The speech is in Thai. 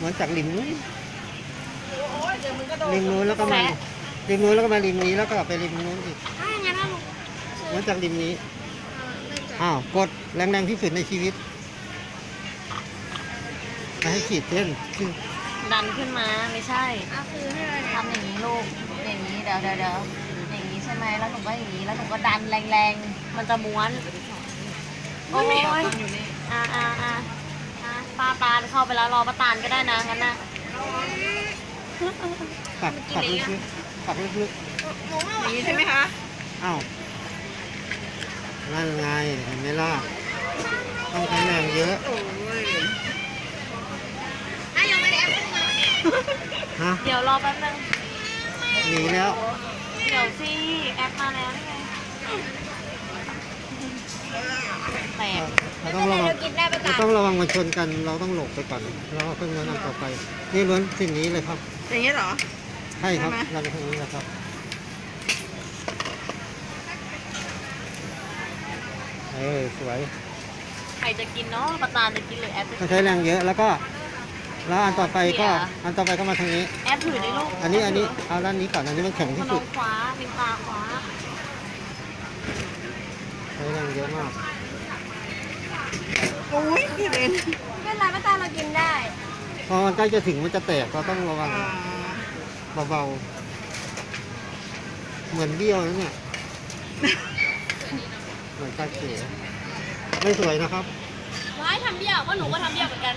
เหมือนจากริมนู้นโอ้ยเดี๋ยวมึงก็โดนริมนู้นแล้วก็มาริมนู้นแล้วก็มาริมนี้แล้วก็ไปริมนู้นอีกถ้าอย่างนั้นนะลูกเหมือนจากริมนี้เออเริ่มจากอ้าวกดแรงๆที่สุดในชีวิตจะให้ขีดเส้นคือดันขึ้นมาไม่ใช่เอาคือให้เลยเนี่ยทำอย่างนี้ลูกอย่างนี้เดี๋ยวเดี๋ยวเดี๋ยวอย่างนี้ใช่ไหมแล้วหนูก็อย่างนี้แล้วหนูก็ดันแรงๆมันจะม้วนโอ้ยอ่าอ่าอ่าอ่า ป้าตาลเข้าไปแล้วรอป้าตาลก็ได้นะงั้นนะปักปักลึกๆปักลึกหนูไม่ไหวนี้ใช่ไหมคะๆอ้าวนั่นไงเห็นไหมล่ะต้องใช้แรงเยอะโอ้ยอะยังไม่ได้แอปเปิ้ลมาฮะเดี๋ยวรอแป๊บนึงหนีแล้ว เดี๋ยวสิแอปมาแล้วนี่ไง แตกเราไม่ต้องเป็นไรระวังเรากินได้ประเราจานต้องระวังมาชนกัน เราต้องหลบไปก่อนแล้วเราค่อยม้วนอันต่อไป นี่ล้วนสิ่งนี้เลยครับ อย่างนี้เหรอ ใช่ครับใช่ไหม เราไปทางนี้นะครับ เออสวยใครจะกินเนาะป้าตาลจะกินหรือแอปจะต้กิอนงใช้แรงเยอะแล้วก็ แล้วอันต่อไปก็ เสีย อันต่อไปก็มาทางนี้ แอปถือได้ลูกอันนี้อันนี้เอาด้านนี้ก่อนอันนี้มันแข็งพที่นสุดมขวามินตาขวาใช้แรงเยอะมาก โอ้ยพี่เบนไม่เป็นไรประจานเรากินได้พอมันใกล้จะถึงมันจะแตกเราต้องระวังอ่าเบาๆ เหมือนเบี้ยวนะเนี่ย เหมือนกาเก๋ไม่สวยนะครับ ว้ายทำเบี้ยวก็หนูก็ทำเบี้ยวเหมือนกัน